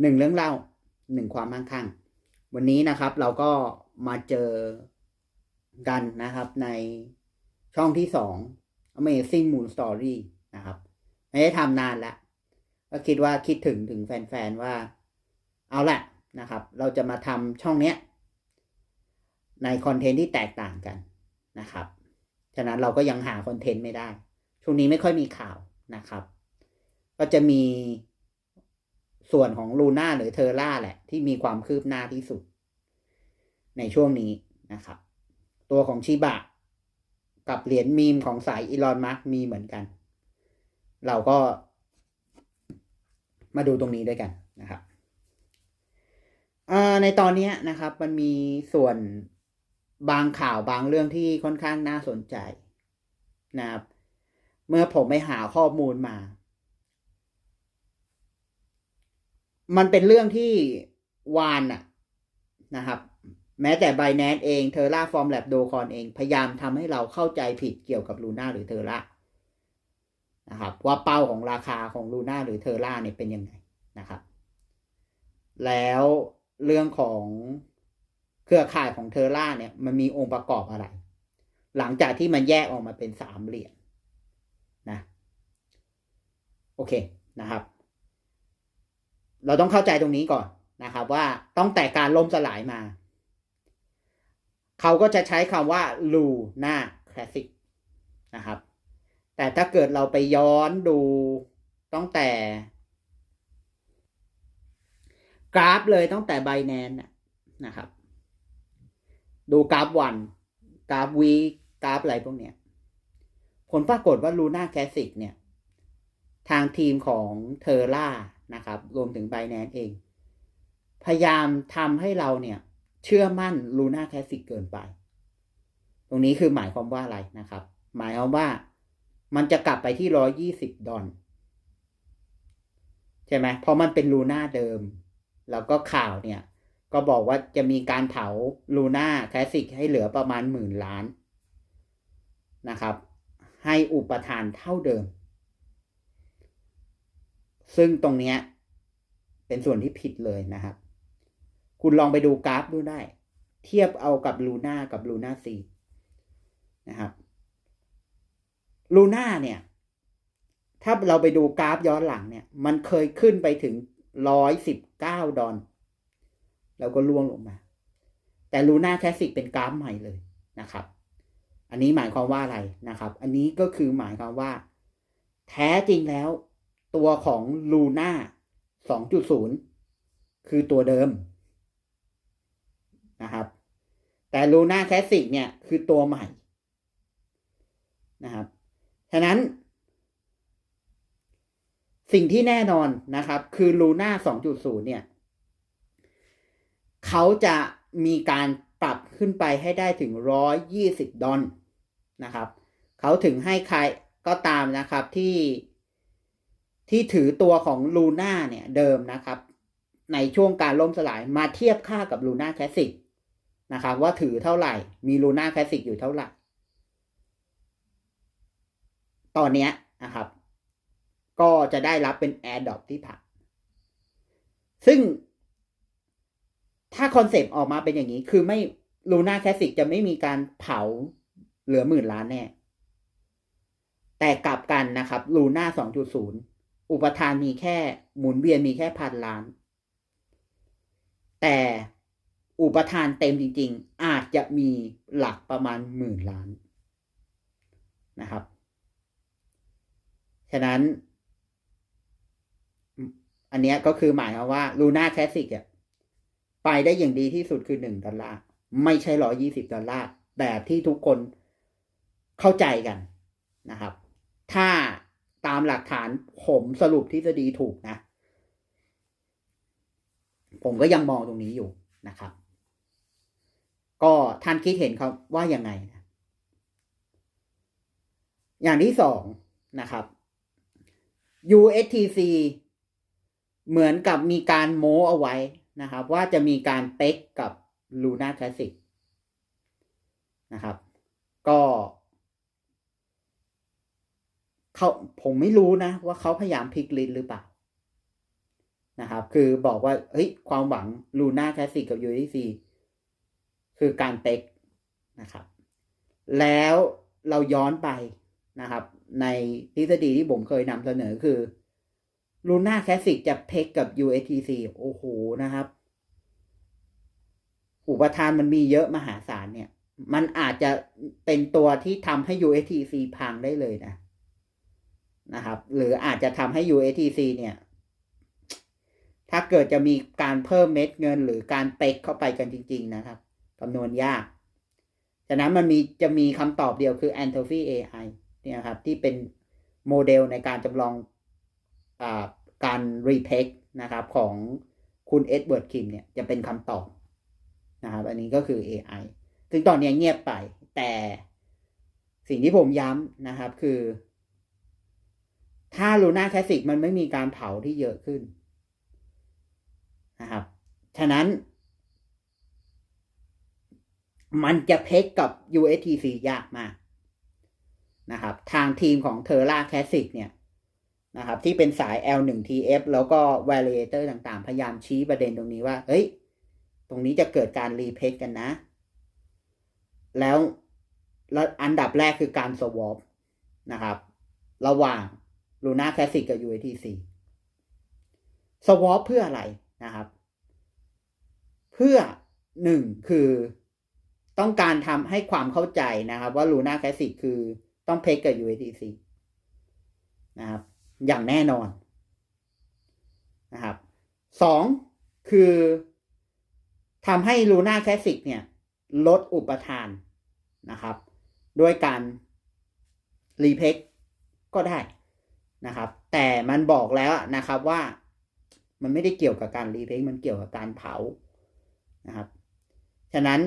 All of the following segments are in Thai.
หนึ่งเรื่องเล่าหนึ่งความมั่งคั่งวันนี้นะครับเราก็มาเจอกันนะครับในช่องที่สอง Amazing Moon Story นะครับ ไม่ได้ทำนานแล้วก็คิดว่าคิดถึงถึงแฟนๆว่า เอาละนะครับ เราจะมาทำช่องเนี้ย ในคอนเทนต์ที่แตกต่างกันนะครับ ฉะนั้นเราก็ยังหาคอนเทนต์ไม่ได้ ช่วงนี้ไม่ค่อยมีข่าวนะครับ ก็จะมี ส่วนของลูน่าหรือเทอร่าแหละ ที่มีความคืบหน้าที่สุด ในช่วงนี้นะครับ ตัวของชิบะ กับเหรียญมีมของสายอีลอนมาร์กมีเหมือนกัน เราก็ มาดูตรงนี้ด้วยกันนะครับในตอนนี้นะครับ มันมีส่วนบางข่าวบางเรื่องที่ค่อนข้างน่าสนใจนะครับ เมื่อผมไปหาข้อมูลมา มันเป็นเรื่องที่วานอะนะครับ แม้แต่ b บ n a n c e เองเทอร่าฟอร์มแลบโดคอนเอง พยายามทำให้เราเข้าใจผิดเกี่ยวกับลูน่าหรือเทอร่านะครับว่าเป้าของราคาของลูน่าหรือเทอร่าเนี่ยเป็นยังไงนะครับ แล้วเรื่องของเครือข่ายของเทอร่าเนี่ยมันมีองค์ประกอบอะไร หลังจากที่มันแยกออกมาเป็นสามเหรียญนะ โอเคนะครับ เราต้องเข้าใจตรงนี้ก่อนนะครับว่าต้องแต่การล่มสลายมา เขาก็จะใช้คำว่าลูน่าคลาสสิกนะครับ แต่ถ้าเกิดเราไปย้อนดูตั้งแต่ กราฟเลยตั้งแต่ไบแนนนะครับ ดูกราฟวันกราฟวีกราฟอะไรพวกเนี้ยผลปรากฏว่าลูน่าแคสสิกเนี่ย ทางทีมของเทอร่า นะครับ รวมถึงไบแนนเอง พยายามทำให้เราเนี่ย เชื่อมั่นลูน่าแคสสิกเกินไป ตรงนี้คือหมายความว่าอะไรนะครับ หมายความว่ามันจะกลับไปที่ร้อยี่สิบดอลใช่ไหมเพราะมันเป็นลูน่าเดิม แล้วก็ข่าวเนี่ย ก็บอกว่าจะมีการเผาลูน่าแคลสิกให้เหลือประมาณหมื่นล้านนะครับ ให้อุปทานเท่าเดิม ซึ่งตรงเนี้ยเป็นส่วนที่ผิดเลยนะครับ คุณลองไปดูกราฟดูได้ เทียบเอากับลูน่ากับลูน่าซีนะครับลูน่าเนี่ย ถ้าเราไปดูกราฟย้อนหลังเนี่ย มันเคยขึ้นไปถึงร้อยสิบเก้าดอลแล้วก็ล่วงลงมา แต่ลูน่าแคสสิกเป็นกราฟใหม่เลยนะครับ อันนี้หมายความว่าอะไรนะครับ อันนี้ก็คือหมายความว่า แท้จริงแล้ว ตัวของลูน่าสองจุดศูนย์คือตัวเดิมนะครับ แต่ลูน่าแคสสิกเนี่ยคือตัวใหม่นะครับฉะนั้น สิ่งที่แน่นอนนะครับ คือลูน่า2.0เนี่ยเขาจะมีการปรับขึ้นไปให้ได้ถึง120ดอลนะครับ เขาถึงให้ใครก็ตามนะครับที่ ที่ถือตัวของลูน่าเนี่ยเดิมนะครับ ในช่วงการล่มสลายมาเทียบค่ากับลูน่าแคสสิกนะครับว่าถือเท่าไหร่ มีลูน่าแคสสิกอยู่เท่าไหร่ ตอนนี้นะครับ ก็จะได้รับเป็น Air d r o p ที่ผ่านซึ่งถ้าคอนเซปต์ออกมาเป็นอย่างนี้ คือไม่ลูน่าแคสสิกจะไม่มีการเผาเหลือหมื่นล้านแน่ แต่กลับกันนะครับลูน่าสองจุดศูนย์ อุปทานมีแค่หมุนเวียนมีแค่พันล้าน แต่อุปทานเต็มจริง ๆ อาจจะมีหลักประมาณหมื่นล้านนะครับ ฉะนั้น อันนี้ก็คือหมายความว่าลูน่าแคสสิกอะไปได้อย่างดีที่สุดคือหนึ่งดอลลาร์ไม่ใช่ร้อยี่สิบดอลลาร์แบบที่ทุกคนเข้าใจกันนะครับ ถ้า ตามหลักฐานผมสรุปทฤษฎีถูกนะ ผมก็ยังมองตรงนี้อยู่นะครับ ก็ท่านคิดเห็นเขาว่ายังไงนะอย่างที่สองนะครับ USTC เหมือนกับมีการโม้เอาไว้นะครับ ว่าจะมีการเต็กกับ Luna Classic นะครับ ก็ เขาผมไม่รู้นะ ว่าเขาพยายามพลิกลินหรือเปล่านะครับ คือบอกว่าเฮ้ยความหวังลูน่าแคสิกกับ USDC คือการเต็กนะครับ แล้วเราย้อนไปนะครับ ในทฤษฎีที่ผมเคยนำเสนอคือลูน่าแคสสิกจะเพกกับ USDC โอ้โหนะครับ อุปทานมันมีเยอะมหาศาลเนี่ย มันอาจจะเป็นตัวที่ทำให้ USDC พังได้เลยนะ นะครับ หรืออาจจะทำให้ USDC เนี่ย ถ้าเกิดจะมีการเพิ่มเม็ดเงิน หรือการเป๊กเข้าไปกันจริง ๆ นะครับคำนวณยาก ฉะนั้นมันมีจะมีคำตอบเดียวคือ a n t o p y AI เนี่ยครับ ที่เป็นโมเดลในการจำลองอการ รีเพกนะครับ ของคุณเอ็ดเวิร์ดคิมเนี่ย จะเป็นคำตอบนะครับ อันนี้ก็คือ AI ซึ่งตอนนี้เงียบไป แต่สิ่งที่ผมย้ำนะครับคือ ถ้า Luna Classic มันไม่มีการเผาที่เยอะขึ้นนะครับ ฉะนั้น มันจะเพกกับ USTC ยากมากนะครับ ทางทีมของ Terra Classic เนี่ยนะครับ ที่เป็นสาย L1TF แล้วก็ Validator ต่างๆ พยายามชี้ประเด็นตรงนี้ว่า เฮ้ย ตรงนี้จะเกิดการรีเพกกันนะ แล้วแล้วอันดับแรกคือการ swap นะครับ ระหว่าง Luna Classic กับ USTC swap เพื่ออะไรนะครับ เพื่อหนึ่งคือต้องการทำให้ความเข้าใจนะครับ ว่า Luna Classic คือต้องเพกกับ USDC นะครับ อย่างแน่นอนนะครับสองคือทำให้ Luna Classic เนี่ย ลดอุปทานนะครับ ด้วยการรีเพกก็ได้ นะครับ แต่มันบอกแล้วนะครับว่ามันไม่ได้เกี่ยวกับการรีเพกมันเกี่ยวกับการเผานะครับ ฉะนั้น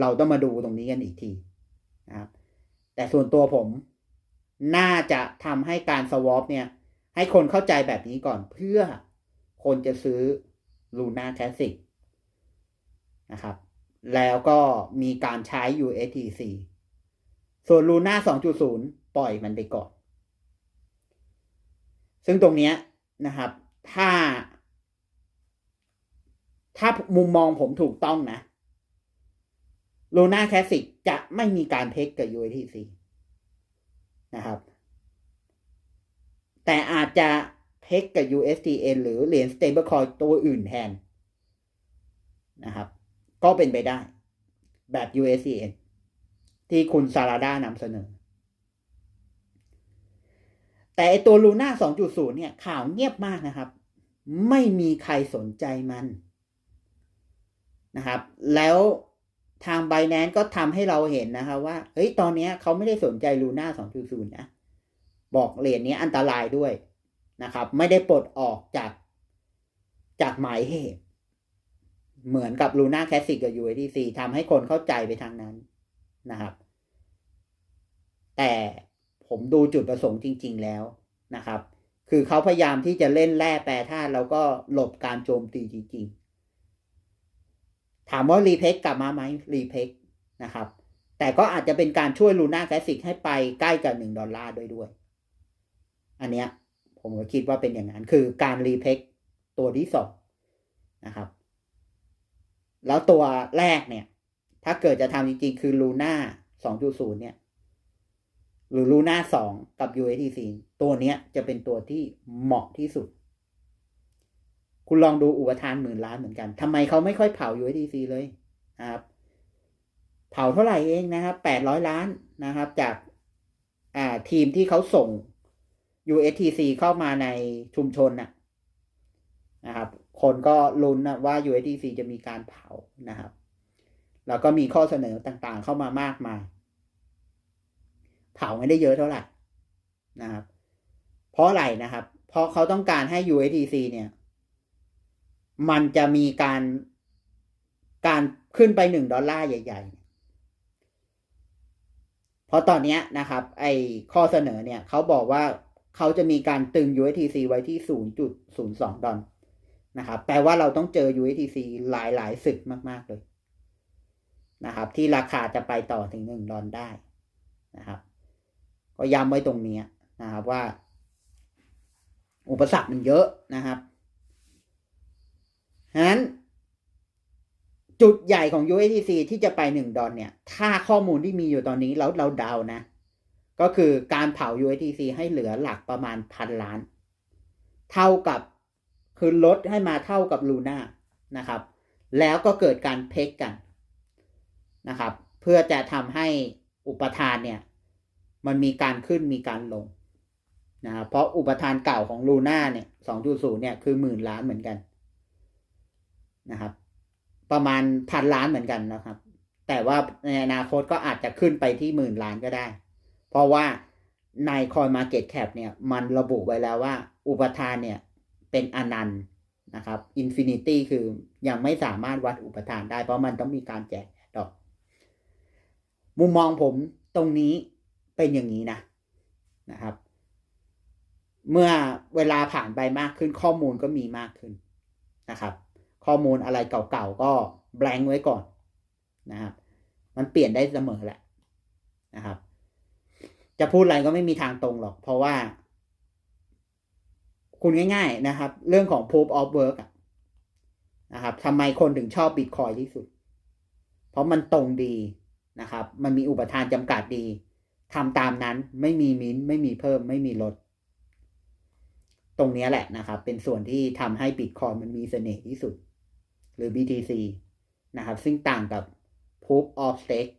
เราต้องมาดูตรงนี้กันอีกทีนะครับ แต่ส่วนตัวผมน่าจะทำให้การสวอปเนี่ย ให้คนเข้าใจแบบนี้ก่อนเพื่อคนจะซื้อ Luna Classic นะครับ แล้วก็มีการใช้ USDC ส่วน Luna 2.0 ปล่อยมันไปก่อน ซึ่งตรงนี้นะครับ ถ้า ถ้ามุมมองผมถูกต้องนะ Luna Classic จะไม่มีการเพกกับ USDC นะครับ แต่อาจจะเพกกับ USDN หรือเหรียญ stablecoin ตัวอื่นแทนนะครับ ก็เป็นไปได้แบบ USDN ที่คุณซาราดานำเสนอ แต่ไอตัว Luna 2.0เนี่ยข่าวเงียบมากนะครับ ไม่มีใครสนใจมันนะครับ แล้วทาง b บ n a n c e ก็ทำให้เราเห็นนะครับว่า เฮ้ย ตอนนี้เขาไม่ได้สนใจ Luna 2.0นะ บอกเหรียญนี้อันตรายด้วยนะครับ ไม่ได้ปลดออกจากจากหมายเหตุเหมือนกับ Luna Classic กับ USDC ทำให้คนเข้าใจไปทางนั้นนะครับ แต่ ผมดูจุดประสงค์จริง ๆ แล้วนะครับ คือเขาพยายามที่จะเล่นแร่แปรธาตุแล้วก็หลบการโจมตีจริง ๆ ถามว่ารีเพกกลับมาไหมรีเพกนะครับ แต่ก็อาจจะเป็นการช่วยลูน่าแคสสิกให้ไปใกล้กับหนึ่งดอลลาร์ด้วยด้วย อันเนี้ยผมก็คิดว่าเป็นอย่างนั้น คือการรีเพกตัวที่สองนะครับ แล้วตัวแรกเนี่ย ถ้าเกิดจะทำจริง ๆ คือลูน่าสองจุดศูนย์เนี่ย หรือลูน่าสองกับ USDC ตัวเนี้ยจะเป็นตัวที่เหมาะที่สุด คุณลองดูอุปทานหมื่นล้านเหมือนกันทำไมเขาไม่ค่อยเผา USDC เลยนะครับ เผาเท่าไหร่เองนะครับแปดร้อยล้านนะครับ จากอ่าทีมที่เขาส่ง USTC เข้ามาในชุมชนนะนะครับ คนก็ลุ้นนะว่า USDC จะมีการเผานะครับ แล้วก็มีข้อเสนอต่างๆเข้ามามากมาย เผาไม่ได้เยอะเท่าไหร่นะครับ เพราะอะไรนะครับ เพราะเขาต้องการให้ USDC เนี่ย มันจะมีการการขึ้นไปหนึ่งดอลลาร์ใหญ่ๆ เพราะตอนนี้นะครับ ไอ้ข้อเสนอเนี่ย เขาบอกว่าเขาจะมีการตึง USDC ไว้ที่ 0.02 ดอลนะครับ แปลว่าเราต้องเจอ USDC หลายๆศึกมาก ๆ เลยนะครับ ที่ราคาจะไปต่อถึง 1 ดอลได้นะครับ ก็ย้ำไว้ตรงนี้นะครับว่า อุปสรรคมันเยอะนะครับฉะนั้น จุดใหญ่ของ USDC ที่จะไป 1 ดอลเนี่ย ถ้าข้อมูลที่มีอยู่ตอนนี้แล้วเราเดานะ ก็คือการเผา USDC ให้เหลือหลักประมาณพันล้าน เท่ากับคือลดให้มาเท่ากับลูน่านะครับ แล้วก็เกิดการเพกกันนะครับ เพื่อจะทำให้อุปทานเนี่ย มันมีการขึ้นมีการลงนะครับเพราะอุปทานเก่าของลูน่าเนี่ย2.0เนี่ยคือหมื่นล้านเหมือนกันนะครับ ประมาณพันล้านเหมือนกันนะครับ แต่ว่าในอนาคตก็อาจจะขึ้นไปที่หมื่นล้านก็ได้ เพราะว่าใน Coin Market Cap เนี่ยมันระบุไว้แล้วว่า อุปทานเนี่ยเป็นอนันต์นะครับ Infinity คือยังไม่สามารถวัดอุปทานได้ เพราะมันต้องมีการแจกดอก มุมมองผมตรงนี้ เป็นอย่างนี้นะนะครับ เมื่อเวลาผ่านไปมากขึ้นข้อมูลก็มีมากขึ้นนะครับ ข้อมูลอะไรเก่าๆก็ blank ไว้ก่อนนะครับ มันเปลี่ยนได้เสมอแหละนะครับ จะพูดอะไรก็ไม่มีทางตรงหรอก เพราะว่า คุณง่าย ๆนะครับ เรื่องของ proof of work นะครับทำไมคนถึงชอบ Bitcoin ที่สุด เพราะมันตรงดีนะครับ มันมีอุปทานจำกัดดี ทำตามนั้นไม่มีมิ้นไม่มีเพิ่มไม่มีลด ตรงนี้แหละนะครับ เป็นส่วนที่ทำให้ Bitcoin มันมีเสน่ห์ที่สุด หรือ BTC นะครับ ซึ่งต่างกับ Proof of Stake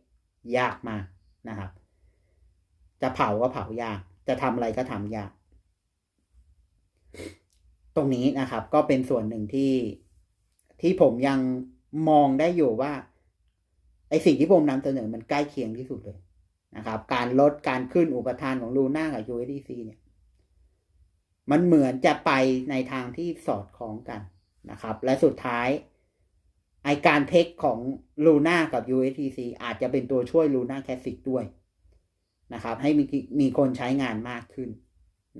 ยากมากนะครับ จะเผาก็เผายาก จะทำอะไรก็ทำยาก ตรงนี้นะครับ ก็เป็นส่วนหนึ่งที่ที่ผมยังมองได้อยู่ว่า ไอสิ่งที่ผมนำเสนอมันใกล้เคียงที่สุดเลย นะครับ การลดการขึ้นอุปทานของลูน่ากับ USDC เนี่ย มันเหมือนจะไปในทางที่สอดคล้องกันนะครับ และสุดท้ายไอการเทคของลูน่ากับ USDC อาจจะเป็นตัวช่วยลูน่าแคสซิกด้วยนะครับ ให้มีมีคนใช้งานมากขึ้น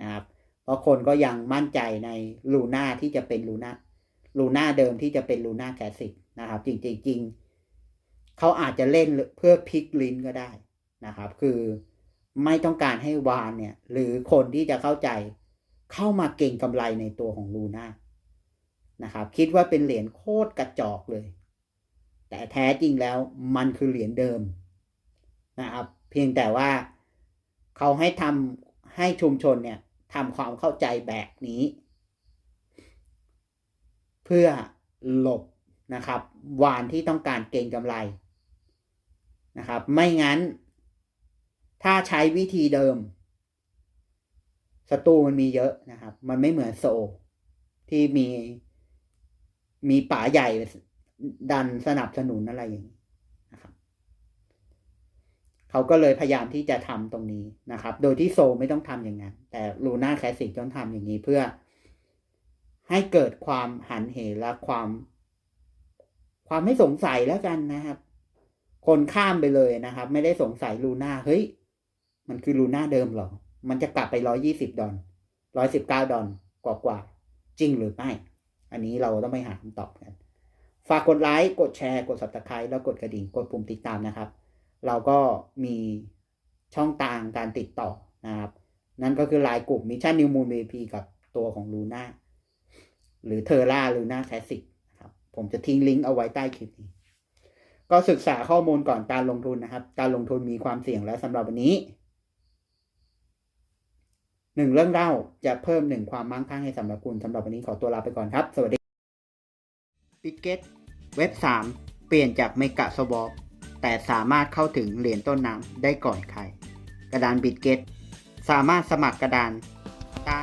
นะครับ เพราะคนก็ยังมั่นใจในลูน่าที่จะเป็นลูน่าลูน่าเดิมที่จะเป็นลูน่าแคสซิกนะครับ จริงจริงๆเขาอาจจะเล่นเพื่อพลิกลิ้นก็ได้ นะครับ คือไม่ต้องการให้วานเนี่ย หรือคนที่จะเข้าใจเข้ามาเก่งกำไรในตัวของลูน่านะครับ คิดว่าเป็นเหรียญโคตรกระจอกเลย แต่แท้จริงแล้วมันคือเหรียญเดิมนะครับ เพียงแต่ว่าเขาให้ทำให้ชุมชนเนี่ยทำความเข้าใจแบบนี้ เพื่อหลบนะครับ วานที่ต้องการเก่งกำไรนะครับ ไม่งั้น ถ้าใช้วิธีเดิมศัตรูมันมีเยอะนะครับ มันไม่เหมือนโซ ที่มีมีป๋าใหญ่ดันสนับสนุนอะไรอย่างนี้นะครับ เขาก็เลยพยายามที่จะทำตรงนี้นะครับ โดยที่โซไม่ต้องทำอย่างนั้น แต่ลูน่าแคสสิกต้องทำอย่างนี้เพื่อให้เกิดความหันเหและความ ความไม่สงสัยแล้วกันนะครับ คนข้ามไปเลยนะครับ ไม่ได้สงสัยลูน่าเฮ้ย มันคือลูน่าเดิมหรอ มันจะกลับไปร้อยี่สิบดอลร้อยสิบเก้าดอลกว่ากว่าจริงหรือไม่ อันนี้เราต้องไปหาคำตอบกัน ฝากกดไลค์ กดแชร์ กด subscribe แล้วกดกระดิ่ง กดปุ่มติดตามนะครับ เราก็มีช่องทางการติดต่อนะครับ นั่นก็คือไลน์กลุ่มมิชชั่นนิวมูล VP กับตัวของลูน่าหรือเทอร่าลูน่าแคสสิกนะครับ ผมจะทิ้งลิงก์เอาไว้ใต้คลิปนี้ ก็ศึกษาข้อมูลก่อนการลงทุนนะครับ การลงทุนมีความเสี่ยงและสำหรับวันนี้ หนึ่งเรื่องเล่าจะเพิ่มหนึ่งความมั่งคั่งให้สำหรับคุณสำหรับวันนี้ขอตัวลาไปก่อนครับ สวัสดีปิเกตเว็บ 3 เปลี่ยนจากเมกะสวอปแต่สามารถเข้าถึงเหรียญต้นน้ำได้ก่อนใคร กระดานบิตเกตสามารถสมัครกระดานได้